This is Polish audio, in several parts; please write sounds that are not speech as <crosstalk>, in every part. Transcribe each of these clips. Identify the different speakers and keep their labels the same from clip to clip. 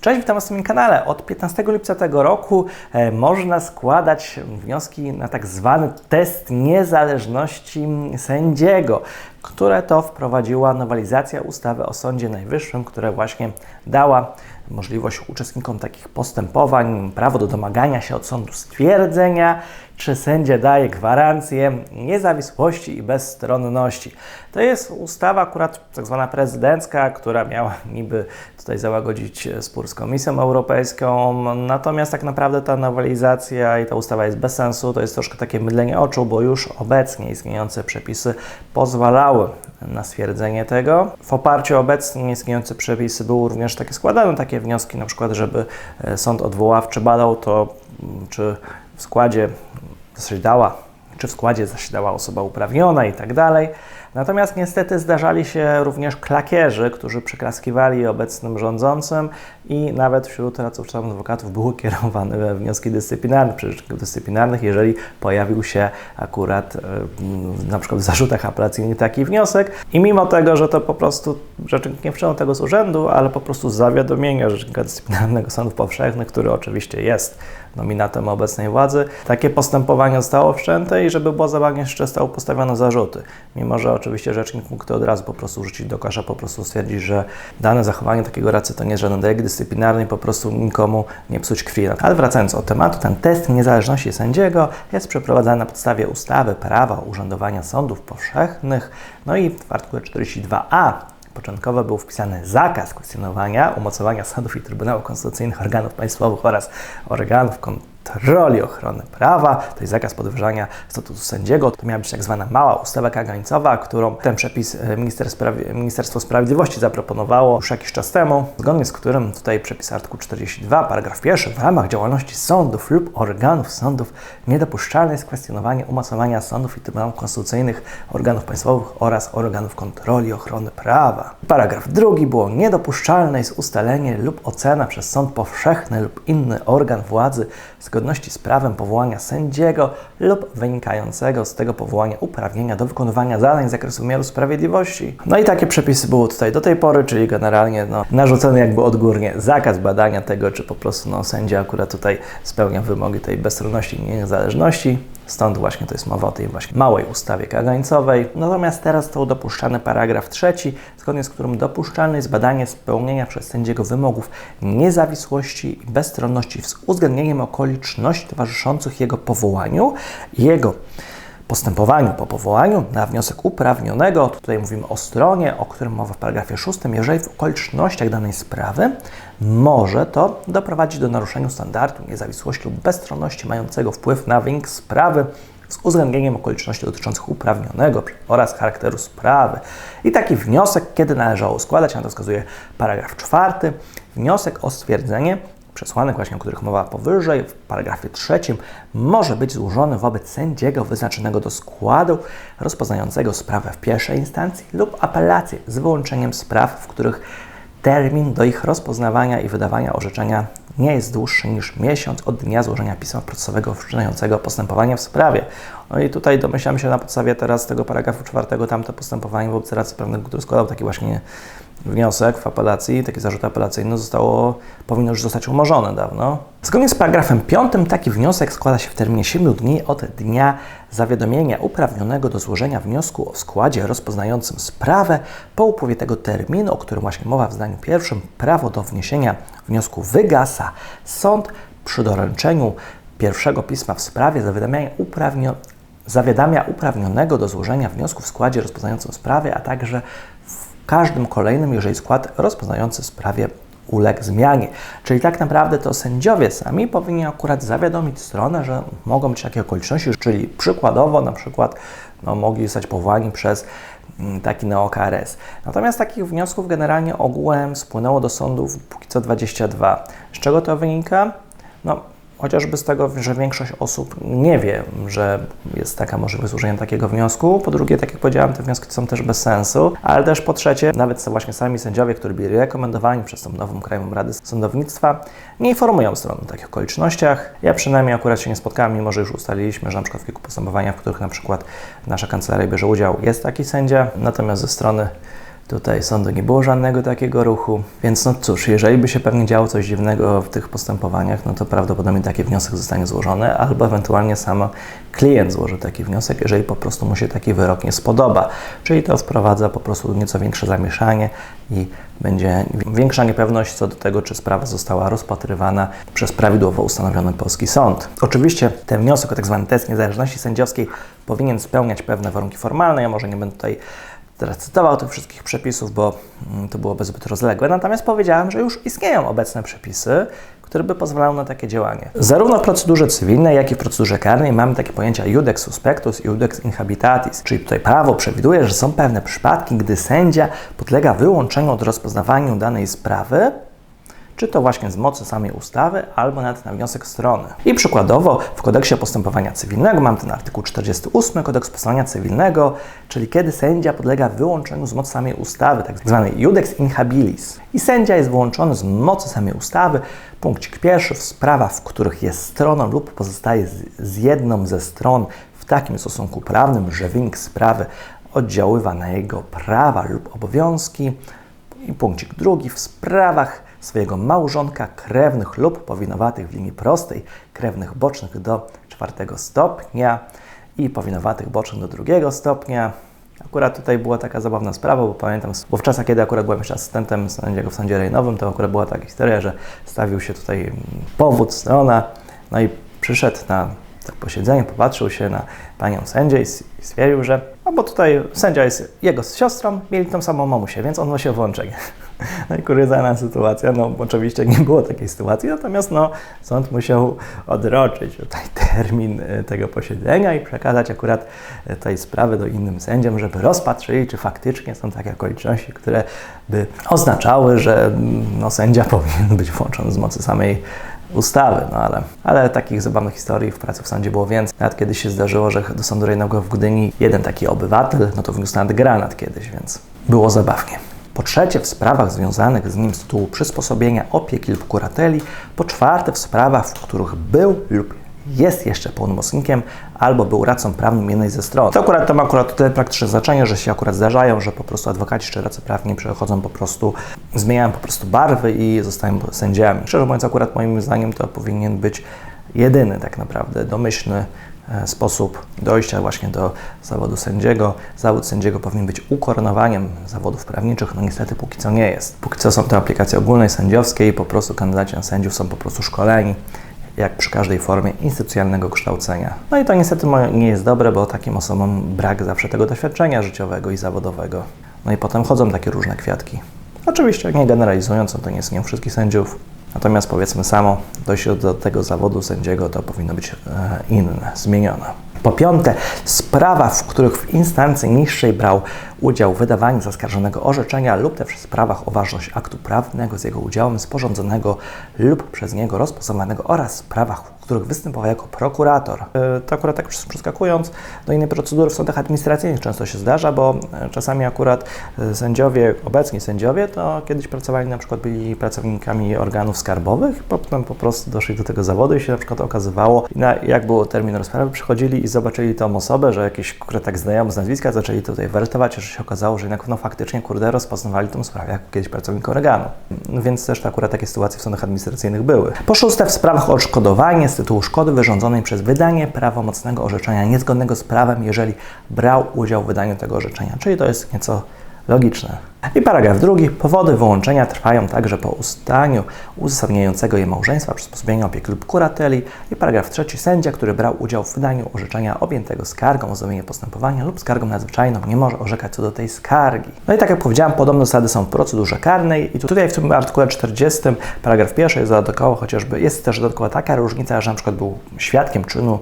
Speaker 1: Cześć, witam Was na moim kanale. Od 15 lipca tego roku e, można składać wnioski na tak zwany test niezależności sędziego, które to wprowadziła nowelizacja ustawy o Sądzie Najwyższym, która właśnie dała możliwość uczestnikom takich postępowań prawo do domagania się od sądu stwierdzenia, czy sędzia daje gwarancję niezawisłości i bezstronności. To jest ustawa akurat tak zwana prezydencka, która miała niby tutaj załagodzić spór z Komisją Europejską, natomiast tak naprawdę ta nowelizacja i ta ustawa jest bez sensu, to jest troszkę takie mydlenie oczu, bo już obecnie istniejące przepisy na stwierdzenie tego. W oparciu o obecnie istniejące przepisy były również takie składane takie wnioski, na przykład, żeby e, sąd odwoławczy badał to, czy w składzie zasiadała, czy w składzie zasiadała osoba uprawniona tak dalej. Natomiast niestety zdarzali się również klakierzy, którzy przyklaskiwali obecnym rządzącym i nawet wśród radców czy adwokatów były kierowane wnioski dyscyplinarne, przeczynków dyscyplinarnych, jeżeli pojawił się akurat e, na przykład w zarzutach apelacyjnych taki wniosek i mimo tego, że to po prostu rzecznik nie wszczął tego z urzędu, ale po prostu z zawiadomienia Rzecznika Dyscyplinarnego Sądów Powszechnych, który oczywiście jest nominatem obecnej władzy, takie postępowanie zostało wszczęte i żeby było zabawnie jeszcze zostało postawione zarzuty. Mimo, że oczywiście rzecznik mógł to od razu po prostu rzucić do kosza, po prostu stwierdzić, że dane zachowanie takiego radcy to nie jest żaden delikt dyscyplinarny po prostu nikomu nie psuć krwi. Ale wracając od tematu, ten test niezależności sędziego jest przeprowadzany na podstawie ustawy prawa urzędowania sądów powszechnych, no i w artykule 42a Początkowo był wpisany zakaz kwestionowania, umocowania sądów i Trybunału Konstytucyjnych organów państwowych oraz organów kontroli ochrony prawa, to jest zakaz podwyższania statutu sędziego. To miała być tak zwana mała ustawa kagańcowa, którą ten przepis e, Minister Sprawi Ministerstwo Sprawiedliwości zaproponowało już jakiś czas temu, zgodnie z którym tutaj przepis artykuł 42, paragraf pierwszy, w ramach działalności sądów lub organów sądów niedopuszczalne jest kwestionowanie umocowania sądów i Trybunałów Konstytucyjnych, organów państwowych oraz organów kontroli ochrony prawa. Paragraf drugi było niedopuszczalne jest ustalenie lub ocena przez sąd powszechny lub inny organ władzy zgodności z prawem powołania sędziego lub wynikającego z tego powołania uprawnienia do wykonywania zadań z zakresu wymiaru sprawiedliwości. No i takie przepisy były tutaj do tej pory, czyli generalnie no, narzucony jakby odgórnie zakaz badania tego, czy po prostu no, sędzia akurat tutaj spełnia wymogi tej bezstronności i niezależności. Stąd właśnie to jest mowa o tej właśnie małej ustawie kagańcowej. Natomiast teraz to dopuszczany paragraf trzeci, zgodnie z którym dopuszczalne jest badanie spełnienia przez sędziego wymogów niezawisłości i bezstronności z uwzględnieniem okoliczności towarzyszących jego powołaniu, jego postępowaniu po powołaniu na wniosek uprawnionego, tutaj mówimy o stronie, o którym mowa w paragrafie 6, jeżeli w okolicznościach danej sprawy może to doprowadzić do naruszenia standardu niezawisłości lub bezstronności mającego wpływ na wynik sprawy z uwzględnieniem okoliczności dotyczących uprawnionego oraz charakteru sprawy. I taki wniosek, kiedy należało składać, na to wskazuje paragraf 4, wniosek o stwierdzenie przesłanek, właśnie o których mowa powyżej, w paragrafie trzecim, może być złożony wobec sędziego wyznaczonego do składu rozpoznającego sprawę w pierwszej instancji lub apelację z wyłączeniem spraw, w których termin do ich rozpoznawania i wydawania orzeczenia nie jest dłuższy niż miesiąc od dnia złożenia pisma procesowego wszczynającego postępowanie w sprawie. No i tutaj domyślam się na podstawie teraz tego paragrafu czwartego tamte postępowanie wobec radcy prawnego, który składał taki właśnie wniosek w apelacji, taki zarzut apelacyjny zostało, powinno już zostać umorzone dawno. Zgodnie z paragrafem 5 taki wniosek składa się w terminie 7 dni od dnia zawiadomienia uprawnionego do złożenia wniosku o składzie rozpoznającym sprawę. Po upływie tego terminu, o którym właśnie mowa w zdaniu pierwszym, prawo do wniesienia wniosku wygasa. Sąd przy doręczeniu pierwszego pisma w sprawie zawiadamia, uprawnio, zawiadamia uprawnionego do złożenia wniosku w składzie rozpoznającym sprawę, a także każdym kolejnym, jeżeli skład rozpoznający sprawie uległ zmianie. Czyli tak naprawdę to sędziowie sami powinni akurat zawiadomić stronę, że mogą być takie okoliczności, czyli przykładowo na przykład no, mogli zostać powołani przez mm, taki neokRS. Natomiast takich wniosków generalnie ogółem spłynęło do sądów póki co 22. Z czego to wynika? No, chociażby z tego, że większość osób nie wie, że jest taka możliwość złożenia takiego wniosku. Po drugie, tak jak powiedziałem, te wnioski są też bez sensu, ale też po trzecie, nawet właśnie sami sędziowie, którzy byli rekomendowani przez tą nową Krajową Radę Sądownictwa, nie informują stron o takich okolicznościach. Ja przynajmniej akurat się nie spotkałem, mimo że już ustaliliśmy, że na przykład w kilku postępowaniach, w których na przykład nasza kancelaria bierze udział, jest taki sędzia, natomiast ze strony Tutaj sądu nie było żadnego takiego ruchu, więc no cóż, jeżeli by się pewnie działo coś dziwnego w tych postępowaniach, no to prawdopodobnie taki wniosek zostanie złożony, albo ewentualnie sam klient złoży taki wniosek, jeżeli po prostu mu się taki wyrok nie spodoba. Czyli to wprowadza po prostu nieco większe zamieszanie i będzie większa niepewność co do tego, czy sprawa została rozpatrywana przez prawidłowo ustanowiony polski sąd. Oczywiście ten wniosek o tzw. Tak test niezależności sędziowskiej powinien spełniać pewne warunki formalne. Ja może nie będę tutaj teraz cytował tych wszystkich przepisów, bo mm, to byłoby zbyt rozległe. Natomiast powiedziałem, że już istnieją obecne przepisy, które by pozwalały na takie działanie. Zarówno w procedurze cywilnej, jak i w procedurze karnej mamy takie pojęcia iudex suspectus i iudex inhabitatis, czyli tutaj prawo przewiduje, że są pewne przypadki, gdy sędzia podlega wyłączeniu od rozpoznawaniu danej sprawy czy to właśnie z mocy samej ustawy, albo nawet na wniosek strony. I przykładowo w kodeksie postępowania cywilnego mam ten artykuł 48 kodeks postępowania cywilnego, czyli kiedy sędzia podlega wyłączeniu z mocy samej ustawy, tak zwany judex inhabilis. I sędzia jest wyłączony z mocy samej ustawy, punkcik pierwszy, w sprawach, w których jest stroną lub pozostaje z, jedną ze stron w takim stosunku prawnym, że wynik sprawy oddziaływa na jego prawa lub obowiązki. I punkcik drugi, w sprawach swojego małżonka, krewnych lub powinowatych w linii prostej, krewnych bocznych do czwartego stopnia i powinowatych bocznych do drugiego stopnia. Akurat tutaj była taka zabawna sprawa, bo pamiętam, bo w czasach, kiedy akurat byłem jeszcze asystentem sędziego w sądzie rejnowym, to akurat była taka historia, że stawił się tutaj powód, strona, no i przyszedł na tak posiedzenie, popatrzył się na panią sędzię i stwierdził, że no bo tutaj sędzia jest jego z siostrą, mieli tą samą mamusię, więc on nosi włączenie. <laughs> No i kuriozalna sytuacja, no oczywiście nie było takiej sytuacji, natomiast no, sąd musiał odroczyć tutaj <laughs> termin e, tego posiedzenia i przekazać akurat e, tej sprawy do innym sędziom, żeby rozpatrzyli, czy faktycznie są takie okoliczności, które by oznaczały, że mm, no, sędzia <laughs> powinien być włączony z mocy samej ustawy, no ale, ale takich zabawnych historii w pracy w sądzie było więcej. Nawet kiedyś się zdarzyło, że do sądu rejonowego w Gdyni jeden taki obywatel, no to wniósł nawet granat kiedyś, więc było zabawnie. Po trzecie, w sprawach związanych z nim z tytułu przysposobienia opieki lub kurateli. Po czwarte, w sprawach, w których był lub jest jeszcze pełnomocnikiem albo był radcą prawnym jednej ze stron. To akurat ma akurat tutaj praktyczne znaczenie, że się akurat zdarzają, że po prostu adwokaci czy radcy prawni przechodzą po prostu, zmieniają po prostu barwy i zostają sędziami. Szczerze mówiąc, akurat moim zdaniem to powinien być jedyny tak naprawdę domyślny e, sposób dojścia właśnie do zawodu sędziego. Zawód sędziego powinien być ukoronowaniem zawodów prawniczych, no niestety póki co nie jest. Póki co są to aplikacje ogólnej sędziowskiej po prostu kandydaci na sędziów są po prostu szkoleni jak przy każdej formie instytucjonalnego kształcenia. No i to niestety nie jest dobre, bo takim osobom brak zawsze tego doświadczenia życiowego i zawodowego. No i potem chodzą takie różne kwiatki. Oczywiście nie generalizując, to nie jest nie wszystkich sędziów, natomiast powiedzmy samo, dojście do tego zawodu sędziego to powinno być e, inne, zmienione. Po piąte, sprawa, w których w instancji niższej brał udział w wydawaniu zaskarżonego orzeczenia lub też w sprawach o ważność aktu prawnego z jego udziałem sporządzonego lub przez niego rozpoznawanego oraz sprawach, w których występował jako prokurator. E, to akurat tak przeskakując do innej procedury w sądach administracyjnych często się zdarza, bo e, czasami akurat e, sędziowie, obecni sędziowie, to kiedyś pracowali na przykład byli pracownikami organów skarbowych, potem po prostu doszli do tego zawodu i się na przykład okazywało, jak było termin rozprawy, przychodzili i zobaczyli tą osobę, że jakiś akurat tak znajomy z nazwiska zaczęli tutaj wertować, się okazało, że jednak no faktycznie, kurde, rozpoznawali tą sprawę jako kiedyś pracownik organu. No więc też akurat takie sytuacje w sądach administracyjnych były. Po szóste, w sprawach o odszkodowanie z tytułu szkody wyrządzonej przez wydanie prawomocnego orzeczenia niezgodnego z prawem, jeżeli brał udział w wydaniu tego orzeczenia. Czyli to jest nieco logiczne. I paragraf drugi. Powody wyłączenia trwają także po ustaniu uzasadniającego je małżeństwa, przysposobienia opieki lub kurateli. I paragraf trzeci. Sędzia, który brał udział w wydaniu orzeczenia objętego skargą o zrobienie postępowania lub skargą nadzwyczajną, nie może orzekać co do tej skargi. No i tak jak powiedziałem, podobne zasady są w procedurze karnej. I tutaj w tym artykule 40, paragraf pierwszy jest dodatkowo chociażby, jest też dodatkowa taka różnica, że przykład był świadkiem czynu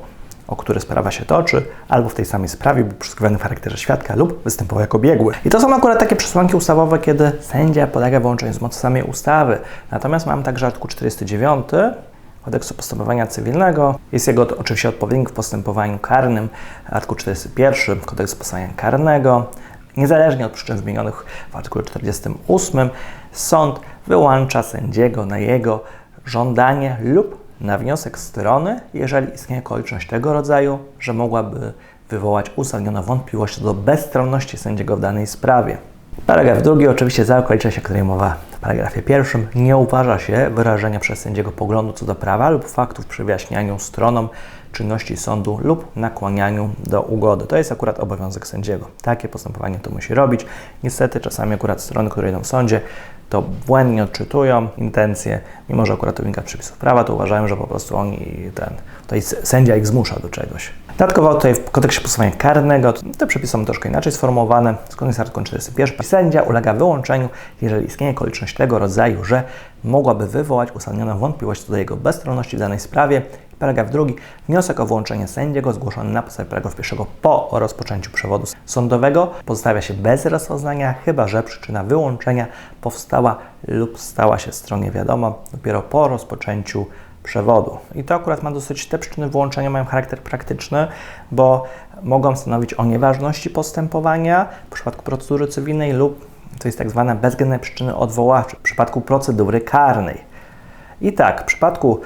Speaker 1: o który sprawa się toczy, albo w tej samej sprawie był przesłuchiwany w charakterze świadka lub występował jako biegły. I to są akurat takie przesłanki ustawowe, kiedy sędzia podlega wyłączeniu z mocy samej ustawy. Natomiast mam także artykuł 49 Kodeksu Postępowania Cywilnego. Jest jego oczywiście odpowiednik w postępowaniu karnym, artykuł 41 Kodeksu Postępowania Karnego. Niezależnie od przyczyn zmienionych w artykule 48, sąd wyłącza sędziego na jego żądanie lub na wniosek strony, jeżeli istnieje okoliczność tego rodzaju, że mogłaby wywołać uzasadnioną wątpliwość co do bezstronności sędziego w danej sprawie. Paragraf drugi, oczywiście za okoliczność, o której mowa w paragrafie pierwszym, nie uważa się wyrażenia przez sędziego poglądu co do prawa lub faktów przy wyjaśnianiu stronom czynności sądu lub nakłanianiu do ugody. To jest akurat obowiązek sędziego. Takie postępowanie to musi robić. Niestety czasami akurat strony, które idą w sądzie, to błędnie odczytują intencje, mimo że akurat to wynika z przepisów prawa, to uważają, że po prostu oni ten, tutaj sędzia ich zmusza do czegoś. Dodatkowo tutaj w kodeksie postępowania karnego te przepisy są troszkę inaczej sformułowane. Zgodnie z artykułem 41 sędzia ulega wyłączeniu, jeżeli istnieje okoliczność tego rodzaju, że mogłaby wywołać uzasadnioną wątpliwość co do jego bezstronności w danej sprawie. Paragraf drugi. Wniosek o wyłączenie sędziego zgłoszony na podstawie paragrafu pierwszego po rozpoczęciu przewodu sądowego pozostawia się bez rozpoznania, chyba że przyczyna wyłączenia powstała lub stała się stronie wiadoma dopiero po rozpoczęciu przewodu. I to akurat ma dosyć, te przyczyny wyłączenia mają charakter praktyczny, bo mogą stanowić o nieważności postępowania w przypadku procedury cywilnej lub to jest tak zwane bezwzględne przyczyny odwoławcze w przypadku procedury karnej. I tak, w przypadku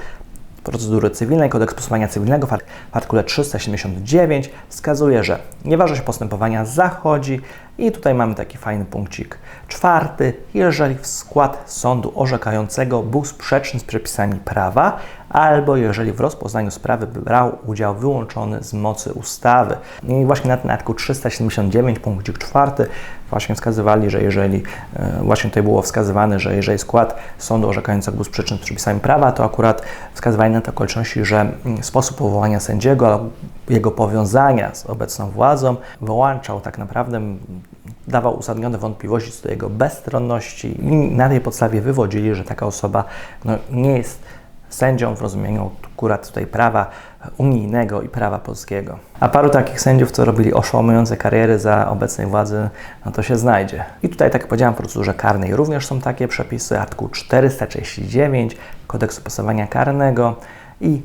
Speaker 1: procedury cywilnej, kodeks postępowania cywilnego w artykule 379 wskazuje, że nieważność postępowania zachodzi i tutaj mamy taki fajny punkcik czwarty, jeżeli w skład sądu orzekającego był sprzeczny z przepisami prawa, albo jeżeli w rozpoznaniu sprawy brał udział wyłączony z mocy ustawy. I właśnie na ten artykuł 379, punkcik czwarty, właśnie wskazywali, że jeżeli, e, właśnie tutaj było wskazywane, że jeżeli skład sądu orzekającego był sprzeczny z przepisami prawa, to akurat wskazywali na te okoliczności, że mm, sposób powołania sędziego, jego powiązania z obecną władzą wyłączał tak naprawdę dawał uzasadnione wątpliwości co do jego bezstronności i na tej podstawie wywodzili, że taka osoba no, nie jest sędzią w rozumieniu akurat tutaj prawa unijnego i prawa polskiego. A paru takich sędziów, co robili oszamujące kariery za obecnej władzy, no to się znajdzie. I tutaj, tak jak powiedziałem, w procedurze karnej również są takie przepisy, artykuł 439 Kodeksu Postępowania Karnego i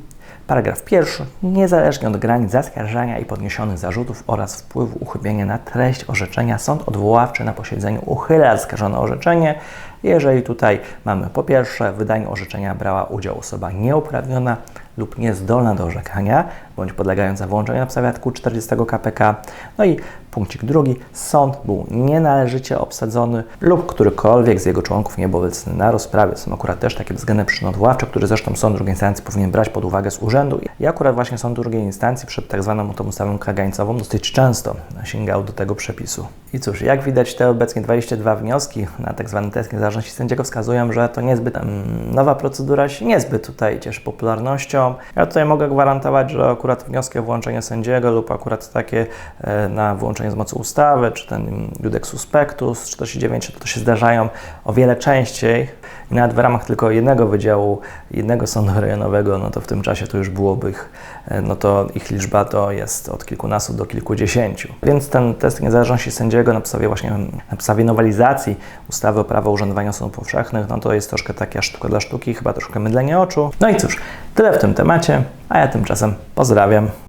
Speaker 1: Paragraf pierwszy. Niezależnie od granic zaskarżania i podniesionych zarzutów oraz wpływu uchybienia na treść orzeczenia, sąd odwoławczy na posiedzeniu uchyla zaskarżone orzeczenie, jeżeli tutaj mamy po pierwsze, w wydaniu orzeczenia brała udział osoba nieuprawniona lub niezdolna do orzekania, bądź podlegająca wyłączeniu na podstawie artykułu 40 KPK. No i punkcik drugi, sąd był nienależycie obsadzony lub którykolwiek z jego członków nie był obecny na rozprawie. Są akurat też takie względne przyczyny odwoławcze, które zresztą sąd drugiej instancji powinien brać pod uwagę z urzędu. I akurat właśnie sąd drugiej instancji przed tak zwaną tą ustawą kagańcową dosyć często sięgał do tego przepisu. I cóż, jak widać te obecnie 22 wnioski na tak zwany test niezależności sędziego wskazują, że to niezbyt um, nowa procedura się niezbyt tutaj cieszy popularnością. Ja tutaj mogę gwarantować, że akurat wnioski o włączenie sędziego lub akurat takie e, na włączenie z mocy ustawy, czy ten judex suspectus 49, to, to się zdarzają o wiele częściej i nawet w ramach tylko jednego wydziału, jednego sądu rejonowego, no to w tym czasie to już byłoby ich, e, no to ich liczba to jest od kilkunastu do kilkudziesięciu. Więc ten test niezależności sędziego na podstawie właśnie, na podstawie nowelizacji ustawy o prawo urzędowania sądów powszechnych, no to jest troszkę taka sztuka dla sztuki, chyba troszkę mydlenie oczu. No i cóż, tyle w tym temacie, a ja tymczasem pozdrawiam.